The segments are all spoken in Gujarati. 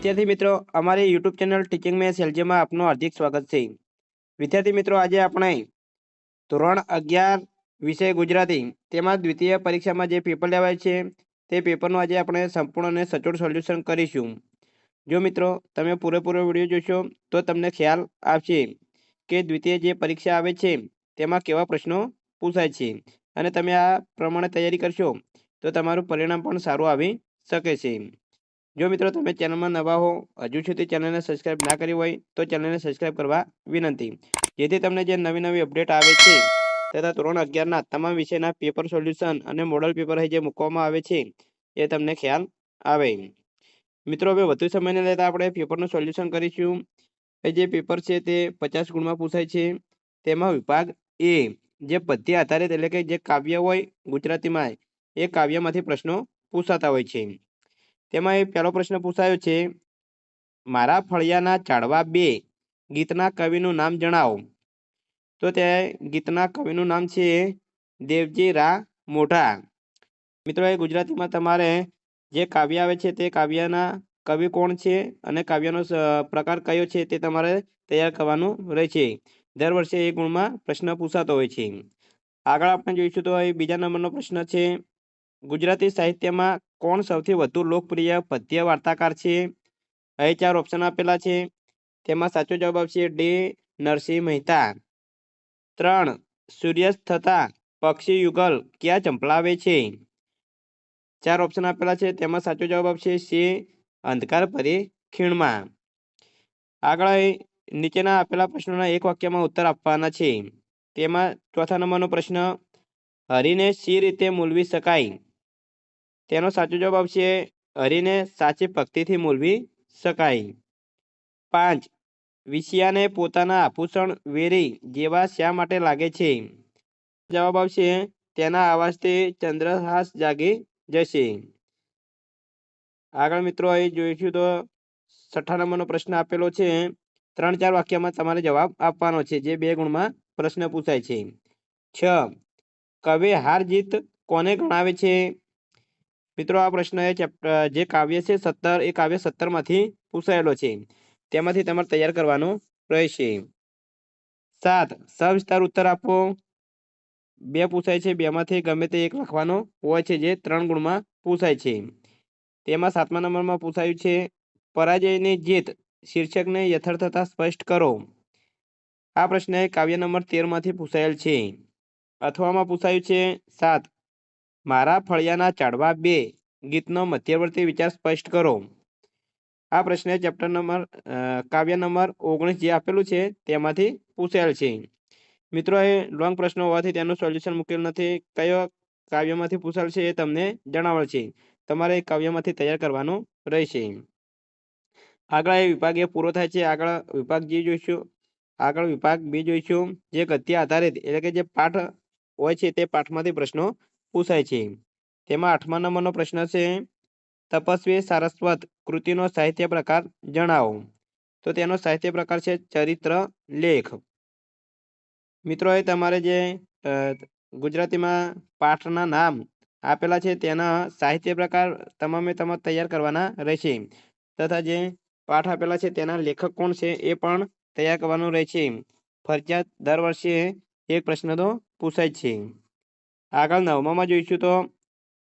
વિદ્યાર્થી મિત્રો, અમારી યુટ્યુબ ચેનલ ટીચિંગ મેં સેલજીમાં આપનું હાર્દિક સ્વાગત છે. વિદ્યાર્થી મિત્રો, આજે આપણે ધોરણ અગિયાર વિષય ગુજરાતી, તેમાં દ્વિતીય પરીક્ષામાં જે પેપર લેવાય છે, તે પેપરનું આજે આપણે સંપૂર્ણ અને સચોટ સોલ્યુશન કરીશું. જો મિત્રો, તમે પૂરેપૂરો વીડિયો જોશો, તો તમને ખ્યાલ આવશે કે દ્વિતીય જે પરીક્ષા આવે છે, તેમાં કેવા પ્રશ્નો પૂછાય છે, અને તમે આ પ્રમાણે તૈયારી કરશો, તો તમારું પરિણામ પણ સારું આવી શકે છે. જો મિત્રો તમે ચેનલમાં નવા હો, હજુ સુધી ચેનલને સબસ્ક્રાઇબ ના કરી હોય, તો ચેનલને સબસ્ક્રાઇબ કરવા વિનંતી. જેથી તમને જે નવી નવી અપડેટ આવે છે, તથા ધોરણ અગિયારના તમામ વિષયના પેપર સોલ્યુશન અને મોડલ પેપર જે મૂકવામાં આવે છે, એ તમને ખ્યાલ આવે. મિત્રો, હવે વધુ સમયને લેતા આપણે પેપરનું સોલ્યુશન કરીશું. એ જે પેપર છે તે પચાસ ગુણમાં પૂછાય છે. તેમાં વિભાગ એ, જે પદ્ય આધારિત એટલે કે જે કાવ્ય હોય ગુજરાતીમાં, એ કાવ્યમાંથી પ્રશ્નો પૂછાતા હોય છે. તેમાં એ પહેલો પ્રશ્ન પૂછાયો છે, મારા ફળિયાના ચાળવા બે ગીતના કવિનું નામ જણાવો. તો તે ગીતના કવિનું નામ છે દેવજી રા મોઢા. મિત્રો, એ ગુજરાતીમાં તમારે જે કાવ્ય આવે છે તે કાવ્યના કવિ કોણ છે અને કાવ્યનો પ્રકાર કયો છે તે તમારે તૈયાર કરવાનું રહે છે દર વર્ષે એ ગુણમાં પ્રશ્ન પૂછાતો હોય છે. આગળ આપણે જોઈશું તો એ બીજા નંબરનો પ્રશ્ન છે ગુજરાતી સાહિત્યમાં કોણ સૌથી વધુ લોકપ્રિય પદ્ય વાર્તાકાર છે? અહીં ચાર ઓપ્શન આપેલા છે. તેમાં સાચો જવાબ આવશે ડે, નરસિંહ મહેતા ત્રણ, સૂર્યાસ્ત થતા પક્ષી યુગલ ક્યાં ચંપલાવે છે? ચાર ઓપ્શન આપેલા છે. તેમાં સાચો જવાબ આવશે સી, અંધકાર પરી ખીણમાં. આગળ નીચેના આપેલા પ્રશ્નોના એક વાક્યમાં ઉત્તર આપવાના છે. તેમાં ચોથા નંબરનો પ્રશ્ન, હરીને સી રીતે મૂલવી શકાય? તેનો સાચો જવાબ આવશે હરિને સાચી ભક્તિથી મૂલવી શકાય. પાંચ, વિષયાને પોતાના આભૂષણ વેરી જેવા શા માટે લાગે છે? જવાબ આવશે, તેના આવાજથી ચંદ્રહાસ જાગી જશે. આગળ મિત્રો એ જોઈશું તો છઠ્ઠા નંબરનો પ્રશ્ન આપેલો છે. ત્રણ ચાર વાક્યમાં તમારે જવાબ આપવાનો છે, જે બે ગુણમાં પ્રશ્ન પૂછાય છે. છ, કવે હાર જીત કોને ગણાવે છે? મિત્રો, આ પ્રશ્ન એ જે કાવ્ય છે, સત્તર, એ કાવ્ય સત્તરમાંથી પૂછાયેલો છે. તેમાંથી તમારે તૈયાર કરવાનો રહેશે. સાત, સવિસ્તાર ઉત્તર આપો. બે પૂછાય છે, બેમાંથી ગમે તે એક લખવાનો હોય છે, જે ત્રણ ગુણમાં પૂછાય છે. તેમાં સાતમા નંબરમાં પૂછાયું છે, પરાજયની જીત શીર્ષકને યથાર્થતા સ્પષ્ટ કરો. આ પ્રશ્ન કાવ્ય નંબર તેરમાંથી પૂછાયેલ છે. અથવામાં પૂછાયું છે, સાત મારા ફળિયાના ચાડવા બે ગીતનો મધ્યવર્તી વિચાર સ્પષ્ટ કરો. આ પ્રશ્ન ચેપ્ટર નંબર કાવ્ય નંબર ઓગણીસ જે આપેલું છે તેમાંથી પૂછેલ છે. મિત્રો, એ લોંગ પ્રશ્નો હોવાથી તેનું સોલ્યુશન મૂકેલ નથી. કયો કાવ્યમાંથી પૂછાયેલ છે એ તમને જણાવેલ છે. તમારે કાવ્યમાંથી તૈયાર કરવાનું રહેશે. આગળ એ વિભાગ એ પૂરો થાય છે. આગળ વિભાગ જે જોઈશું, આગળ વિભાગ બી જોઈશું. જે ગદ્ય આધારિત, એટલે કે જે પાઠ હોય છે તે પાઠમાંથી પ્રશ્નો પૂછાય છે. તેમાં આઠમા નંબરનો પ્રશ્ન છે, તપસ્વી સારસ્વત કૃતિનો સાહિત્ય પ્રકાર જણાવો. તો તેનો સાહિત્ય પ્રકાર છે ચરિત્ર લેખ. મિત્રો, એ તમારે જે ગુજરાતીમાં પાઠના નામ આપેલા છે તેના સાહિત્ય પ્રકાર તમામે તમામ તૈયાર કરવાના રહેશે. તથા જે પાઠ આપેલા છે તેના લેખક કોણ છે એ પણ તૈયાર કરવાનું રહે છે ફરજિયાત દર વર્ષે એક પ્રશ્ન તો પૂછાય છે. આગળ નવમામાં જોઈશું તો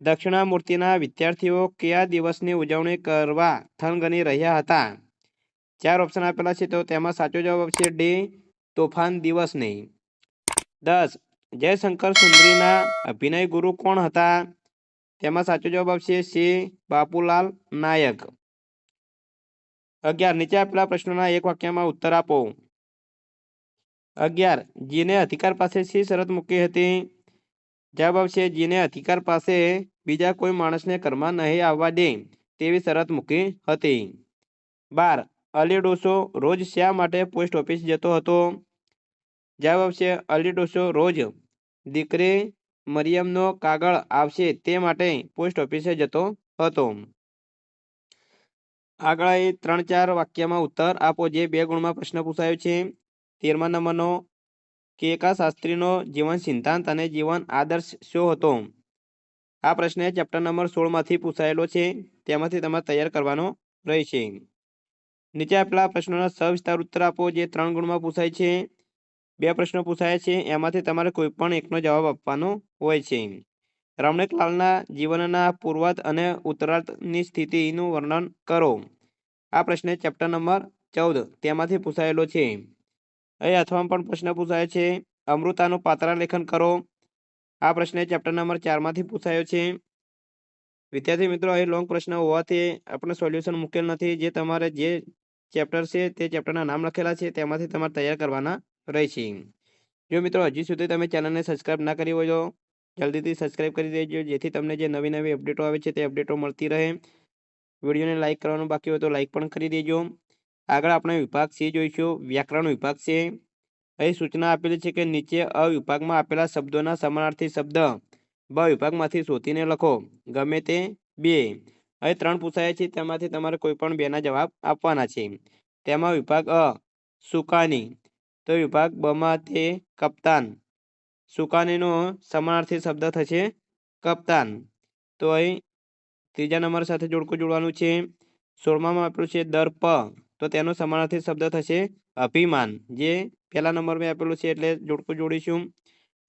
દક્ષિણામૂર્તિના વિદ્યાર્થીઓ કયા દિવસની ઉજવણી કરવા થનગની રહ્યા હતા? ચાર ઓપ્શન આપેલા છે તો તેમાં સાચો જવાબ છે ડી, તોફાન દિવસની. દસ, જયશંકર સુંદરીના અભિનય ગુરુ કોણ હતા? તેમાં સાચો જવાબ આવશે શ્રી બાપુલાલ નાયક. અગિયાર, નીચે આપેલા પ્રશ્નોના એક વાક્યમાં ઉત્તર આપો. અગિયાર, જીને અધિકાર પાસે શ્રી શરત મૂકી હતી? જવાબ આવશે, જેને અધિકાર પાસે બીજા કોઈ માણસને ઘરમાં નહીં આવવા દે, તેવી શરત મૂકી હતી. બાર અલી ડોસો રોજ શા માટે પોસ્ટ ઓફિસ જતો હતો? જવાબ આવશે અલી ડોસો રોજ દીકરી મરિયમનો કાગળ આવશે તે માટે પોસ્ટ ઓફિસે જતો હતો. આગળ એ ત્રણ ચાર વાક્યમાં ઉત્તર આપો, જે બે ગુણમાં પ્રશ્ન પૂછાયો છે. તેરમા નંબરનો કેકા શાસ્ત્રીનો જીવન સિદ્ધાંત અને જીવન આદર્શ શું હતો? આ પ્રશ્ન ચેપ્ટર નંબર સોળમાંથી પૂછાયેલો છે. તેમાંથી તમારે તૈયાર કરવાનો રહેશે. નીચે આપેલા પ્રશ્નોના સવિસ્તાર ઉત્તર આપો, જે ત્રણ ગુણમાં પૂછાય છે. બે પ્રશ્નો પૂછાયા છે. એમાંથી તમારે કોઈ પણ એકનો જવાબ આપવાનો હોય છે. રમણેકલાલના જીવનના પૂર્વાધ અને ઉત્તરાર્ધની સ્થિતિનું વર્ણન કરો. આ પ્રશ્ન ચેપ્ટર નંબર ચૌદ. તેમાંથી પૂછાયેલો છે. અહીં અથવા પણ પ્રશ્ન પૂછાય છે. અમૃતાનું પાત્રાલેખન કરો. આ પ્રશ્ન ચેપ્ટર નંબર ચારમાંથી પૂછાયો છે. વિદ્યાર્થી મિત્રો, અહીં લોંગ પ્રશ્ન હોવાથી આપણે સોલ્યુશન મૂકેલ નથી. જે તમારે જે ચેપ્ટર છે તે ચેપ્ટરના નામ લખેલા છે, તેમાંથી તમારે તૈયાર કરવાના રહેશે. જો મિત્રો, હજી સુધી તમે ચેનલને સબસ્ક્રાઇબ ના કરી હોય તો જલ્દીથી સબસ્ક્રાઇબ કરી દેજો, જેથી તમને જે નવી નવી અપડેટો આવે છે તે અપડેટો મળતી રહે. વિડીયોને લાઇક કરવાનું બાકી હોય તો લાઇક પણ કરી દેજો. આગળ આપણે વિભાગ સી જોઈશું, વ્યાકરણ વિભાગ છે અહીં સૂચના આપેલી છે કે નીચે અ વિભાગમાં આપેલા શબ્દોના સમાનાર્થી શબ્દ બ વિભાગમાંથી શોધીને લખો. ગમે તે બે. અહીં ત્રણ પૂછાયા છે, તેમાંથી તમારે કોઈ પણ બેના જવાબ આપવાના છે. તેમાં વિભાગ અ, સુકાની. તો વિભાગ બમાં તે કપ્તાન. સુકાનીનો સમાનાર્થી શબ્દ થશે કપ્તાન. તો અહીં ત્રીજા નંબર સાથે જોડકું જોડવાનું છે. સોળમામાં આપેલું છે દર્પ તો તેનો સમાનાર્થી શબ્દ થશે અભિમાન, જે પહેલા નંબર મેં આપેલું છે એટલે જોડકું જોડીશું.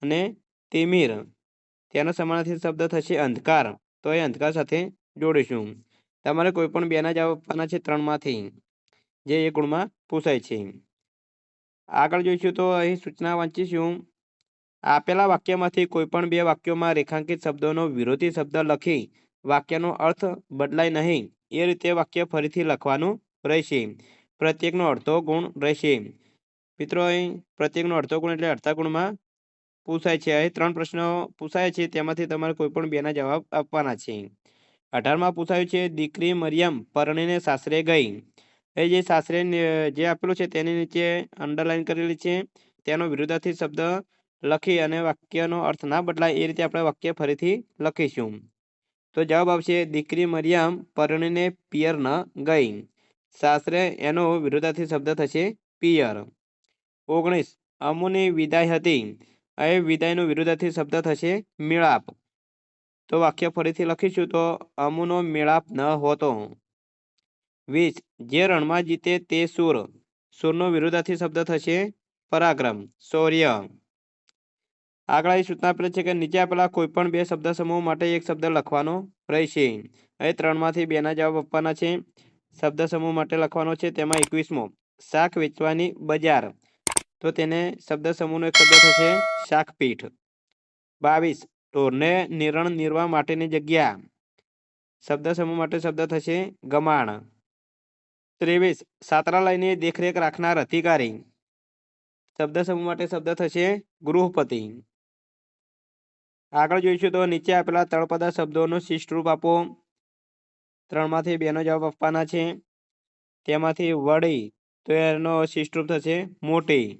અને તિમિર, તેનો સમાનાર્થી શબ્દ થશે અંધકાર, તો એ અંધકાર સાથે જોડીશું. તમારે કોઈ પણ બેના જ આપવાના છે ત્રણમાંથી, જે એ ગુણમાં પૂછાય છે. આગળ જોઈશું તો અહીં સૂચના વાંચીશું. આપેલા વાક્યમાંથી કોઈ પણ બે વાક્યોમાં રેખાંકિત શબ્દોનો વિરોધી શબ્દ લખી વાક્યનો અર્થ બદલાય નહીં. એ રીતે વાક્ય ફરીથી લખવાનું રહેશે. પ્રત્યેકનો અડધો ગુણ રહેશે. મિત્રો, અહીં પ્રત્યેકનો અડધો ગુણ એટલે અડધા ગુણમાં પૂછાય છે. અહીં ત્રણ પ્રશ્નો પૂછાય છે. તેમાંથી તમારે કોઈ પણ બેના જવાબ આપવાના છે. અઢારમાં પૂછાયું છે, દીકરી મરિયમ પરણીને સાસરે ગઈ. એ જે સાસરે જે આપેલું છે તેની નીચે અંડરલાઈન કરેલી છે. તેનો વિરુદ્ધાર્થી શબ્દ લખી અને વાક્યનો અર્થ ના બદલાય એ રીતે આપણે વાક્ય ફરીથી લખીશું. તો જવાબ આવશે, દીકરી મરિયમ પરણીને પિયર ન ગઈ. સાસરે એનો વિરુદ્ધાર્થી શબ્દ થશે પિયર. ઓગણીસ. અમુની વિદાય હતી. એ વિદાયનો વિરુદ્ધાર્થી શબ્દ થશે મેળાપ. તો વાક્ય ફરીથી લખીશું તો અમુનો મેળાપ ન હોતો. વીસ. જે રણમાં જીતે તે સુર. સુરનો વિરુદ્ધાર્થી શબ્દ થશે પરાક્રમ. શૌર્ય. આગળ એ સૂચના આપેલ છે કે નીચે આપેલા કોઈ પણ બે શબ્દ સમૂહ માટે એક શબ્દ લખવાનો રહેશે. એ ત્રણમાંથી બેના જવાબ આપવાના છે. શબ્દ સમૂહ માટે લખવાનો છે. તેમાં એકવીસમો, શાક વેચવાની બજાર. તો તેને શબ્દ સમૂહનો એક શબ્દ થશે, શાકપીઠ. બાવીસ, ઢોરને નિરણ નિર્વા માટેની જગ્યા. શબ્દ સમૂહ માટે શબ્દ થશે, ગમાણ. ત્રેવીસ છાત્રાલયની દેખરેખ રાખનાર અધિકારી. શબ્દ સમૂહ માટે શબ્દ થશે, ગૃહપતિ. આગળ જોઈશું તો નીચે આપેલા તળપદા શબ્દોનો શિષ્ટરૂપ આપો. ત્રણમાંથી બેનો જવાબ આપવાના છે. તેમાંથી વડી તો એનો શિષ્ટરૂપ થશે મોટી.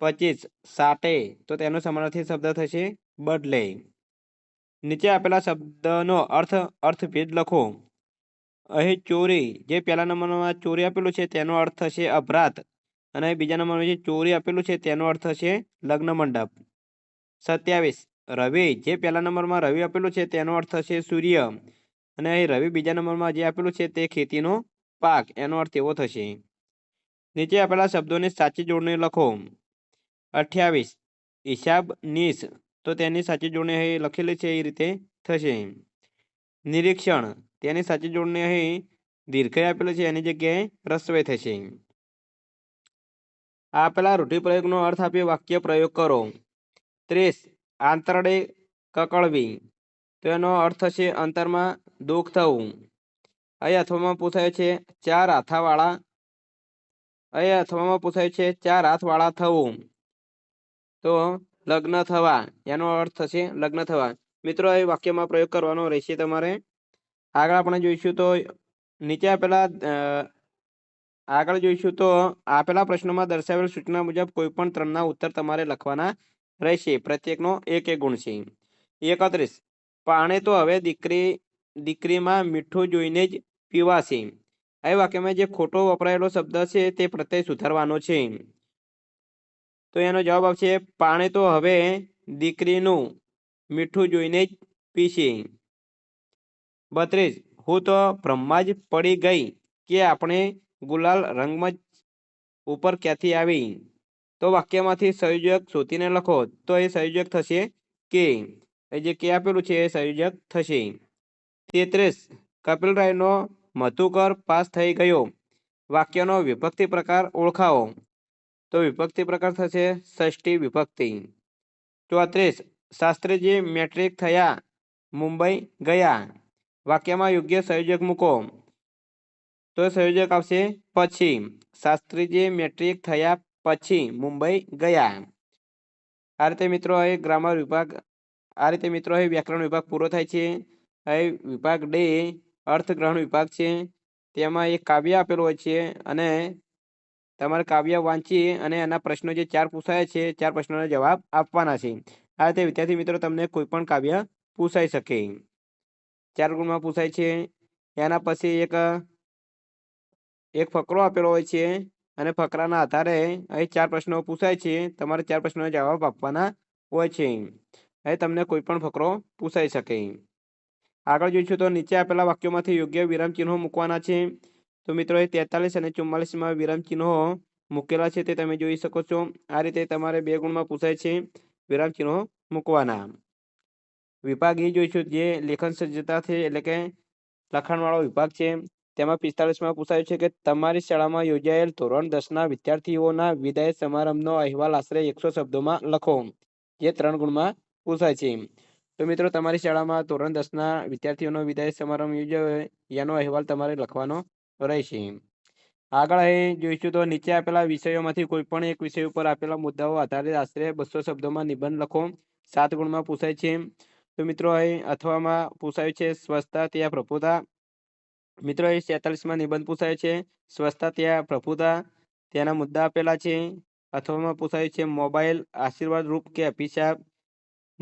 પચીસ, સાટે, તો તેનો સમાનાર્થી શબ્દ થશે બદલે. નીચે આપેલા શબ્દનો અર્થ, અર્થભેદ લખો. અહીં ચોરી, જે પહેલા નંબરમાં ચોરી આપેલું છે, તેનો અર્થ થશે અપરાધ. અને બીજા નંબરમાં જે ચોરી આપેલું છે, તેનો અર્થ થશે લગ્ન મંડપ સત્યાવીસ, રવિ, જે પહેલા નંબરમાં રવિ આપેલું છે, તેનો અર્થ થશે સૂર્ય. અને અહીં રવિ બીજા નંબરમાં જે આપેલું છે તે ખેતીનો પાક, એનો અર્થ એવો થશે. નીચે આપેલા શબ્દોની સાચી જોડણી લખો. અઠ્યાવીસ. હિસાબ નીસ. તો તેની સાચી જોડણી અહીં લખેલી છે, એ રીતે થશે. નિરીક્ષણ. તેની સાચી જોડણી અહીં દીર્ઘય આપેલું છે, એની જગ્યાએ રસ્વય થશે. આપેલા રૂઢિપ્રયોગનો અર્થ આપી વાક્ય પ્રયોગ કરો. ત્રીસ. આંતરડે કકળવી. તો એનો અર્થ છે અંતરમાં દુઃખ થવું. અહીં અથવામાં પૂછાય છે, ચાર હાથાવાળા? અહીં અથવામાં પૂછાય છે, ચાર હાથવાળા થવું. તો લગ્ન થવા, એનો અર્થ છે લગ્ન થવા. મિત્રો, એ વાક્યમાં પ્રયોગ કરવાનો રહેશે તમારે. આગળ આપણે જોઈશું તો નીચે આપેલા આગળ જોઈશું તો આપેલા પ્રશ્નોમાં દર્શાવેલ સૂચના મુજબ કોઈ પણ ત્રણના ઉત્તર તમારે લખવાના રહેશે. પ્રત્યેકનો એક એક ગુણ છે. એકત્રીસ. પાણે તો હવે દીકરી, દીકરીમાં મીઠું જોઈને જ પીવાશે. આ વાક્યમાં જે ખોટો વપરાયેલો શબ્દ છે તે પ્રત્યય સુધારવાનો છે. તો એનો જવાબ આવશે, પાણે તો હવે દીકરીનું મીઠું જોઈને જ પીશે. બત્રીસ, હું તો બ્રહ્મા જ પડી ગઈ કે આપણે ગુલાલ રંગમાં ઉપર ક્યાંથી આવી? તો વાક્યમાંથી સંયોજક શોધીને લખો, તો એ સંયોજક થશે કે જે કે આપેલું છે એ સંયોજક થશે. તેત્રીસ કપિલરાયનો મધુકર પાસ થઈ ગયો. વાક્યનો વિભક્તિ પ્રકાર ઓળખાવો. તો વિભક્તિ પ્રકાર થશે ષષ્ઠી વિભક્તિ. ચોત્રીસ શાસ્ત્રીજી મેટ્રિક થયા, મુંબઈ ગયા. વાક્યમાં યોગ્ય સંયોજક મૂકો. તો સંયોજક આવશે પછી. શાસ્ત્રીજી મેટ્રિક થયા પછી મુંબઈ ગયા. આ રીતે મિત્રો એ ગ્રામર વિભાગ આ રીતે મિત્રો એ વ્યાકરણ વિભાગ પૂરો થાય છે. એ વિભાગ ડે અર્થગ્રહણ વિભાગ છે. તેમાં એક કાવ્ય આપેલું હોય છે અને તમારે કાવ્ય વાંચી અને એના પ્રશ્નો જે ચાર પૂછાય છે, ચાર પ્રશ્નોના જવાબ આપવાના છે. આ રીતે વિદ્યાર્થી મિત્રો, તમને કોઈ પણ કાવ્ય પૂછાઈ શકે. ચાર ગુણમાં પૂછાય છે. એના પછી એક એક ફકરો આપેલો હોય છે અને ફકરાના આધારે અહીં ચાર પ્રશ્નો પૂછાય છે. તમારે ચાર પ્રશ્નોના જવાબ આપવાના હોય છે. અહીં તમને કોઈ પણ ફકરો પૂછાઈ શકે આગળ જોઈશું તો નીચે આપેલા વાક્યોમાંથી યોગ્ય વિરામ મૂકવાના છે. તો મિત્રો, એ તેતાલીસ અને ચુમ્માલીસમાં વિરામ ચિહ્નો મૂકેલા છે તે તમે જોઈ શકો છો. આ રીતે તમારે બે ગુણમાં પૂછાય છે વિરામ મૂકવાના. વિભાગ એ જોઈશું જે લેખન સજ્જતા છે એટલે કે લખાણવાળો વિભાગ છે. તેમાં પિસ્તાલીસમાં પૂછાયું છે કે તમારી શાળામાં યોજાયેલ ધોરણ દસના વિદ્યાર્થીઓના વિદાય સમારંભનો અહેવાલ આશરે એકસો શબ્દોમાં લખો. જે ત્રણ ગુણમાં પૂછાય છે. તો મિત્રો, તમારી શાળામાં ધોરણ દસના વિદ્યાર્થીઓનો વિદાય સમારંભ યોજાયો એનો અહેવાલ તમારે લખવાનો રહેશે. આગળ અહીં જોઈશું તો નીચે આપેલા વિષયોમાંથી કોઈ પણ એક વિષય ઉપર આપેલા મુદ્દાઓ આધારે આશરે બસો શબ્દોમાં નિબંધ લખો. સાત ગુણમાં પૂછાય છે. તો મિત્રો, અહીં અથવામાં પૂછાયું છે સ્વચ્છતા ત્યાં પ્રભુતા. મિત્રો એ છેતાલીસમાં નિબંધ પૂછાય છે સ્વચ્છતા ત્યાં પ્રભુતા. ત્યાંના મુદ્દા આપેલા છે. અથવામાં પૂછાયું છે, મોબાઈલ આશીર્વાદ રૂપ કે અભિશાપ?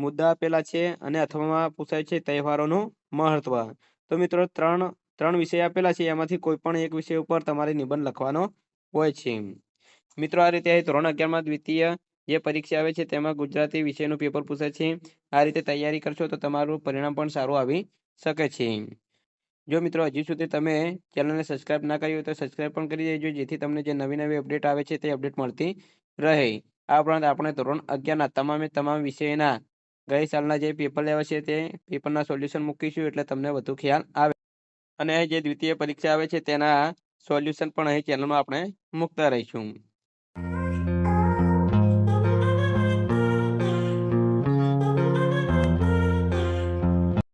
મુદ્દા આપેલા છે અને અથવામાં પૂછાય છે તહેવારોનું મહત્વ. તો મિત્રો, ત્રણ ત્રણ વિષય આપેલા છે. એમાંથી કોઈ પણ એક વિષય ઉપર તમારે નિબંધ લખવાનો હોય છે. મિત્રો, આ રીતે ધોરણ અગિયારમાં દ્વિતીય જે પરીક્ષા આવે છે, તેમાં ગુજરાતી વિષયનું પેપર પૂછાય છે. આ રીતે તૈયારી કરશો તો તમારું પરિણામ પણ સારું આવી શકે છે. જો મિત્રો, હજી સુધી તમે ચેનલને સબસ્ક્રાઇબ ના કરી હોય તો સબસ્ક્રાઇબ પણ કરી દેજો, જેથી તમને જે નવી નવી અપડેટ આવે છે તે અપડેટ મળતી રહે. આ ઉપરાંત આપણે ધોરણ અગિયારના તમામે તમામ વિષયના ગઈ સાલના જે પેપર લેવા છે તે પેપરના સોલ્યુશન મૂકીશું એટલે તમને વધુ ખ્યાલ આવે. અને જે દ્વિતીય પરીક્ષા આવે છે તેના સોલ્યુશન પણ અહીં ચેનલમાં આપણે મૂકતા રહીશું.